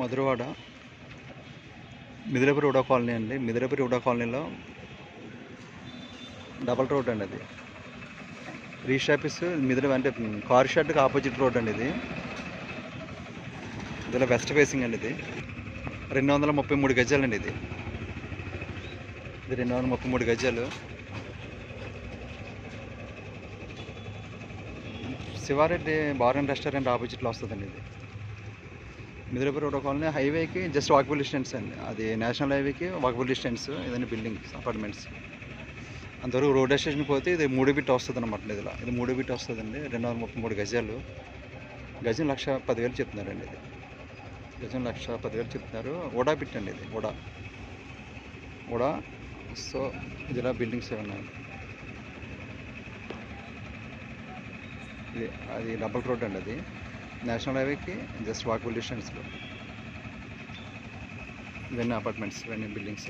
మధురవాడ మిదిలపురి ఉడా colony అండి. మిదిలపురి ఉడా కాలనీలో double road అండి అది. రీచ్ ఆఫీస్ మిదిల అంటే కార్ షెడ్కి ఆపోజిట్ రోడ్ అండి ఇది. ఇదిలో వెస్ట్ ఫేసింగ్ అండి ఇది. రెండు వందల ముప్పై మూడు గజాలండి ఇది. ఇది రెండు వందల ముప్పై మూడు గజాలు. శివారెడ్డి బార్ అండ్ రెస్టారెంట్ ఆపోజిట్లో వస్తుందండి ఇది. మిదిలపురి రోడ్ కాలనీ హైవేకి జస్ట్ వాకబుల్ డిస్టెన్స్ అండి. అది నేషనల్ హైవేకి వాకబుల్ డిస్టెన్స్ ఏదైనా బిల్డింగ్స్ అపార్ట్మెంట్స్. అంతవరకు రోడ్ స్టేషన్ పోతే ఇది మూడు బిట్ వస్తుంది అనమాట ఇదిలో ఇది మూడు బిట్ వస్తుందండి. రెండు వందల ముప్పై మూడు గజాలు. గజం లక్ష పదివేలు చెప్తున్నారండి ఇది. గజం లక్ష పదివేలు చెప్తున్నారు. ఓడా బిట్ అండి ఇది ఓడా. ఓడా సో ఇదిలా బిల్డింగ్స్ ఉన్నాయి ఇది అది డబల్ రోడ్ అండి అది. నేషనల్ హైవేకి జస్ట్ వాకబుల్ డిస్టెన్స్లో ఇవన్నీ అపార్ట్మెంట్స్ ఇవన్నీ బిల్డింగ్స్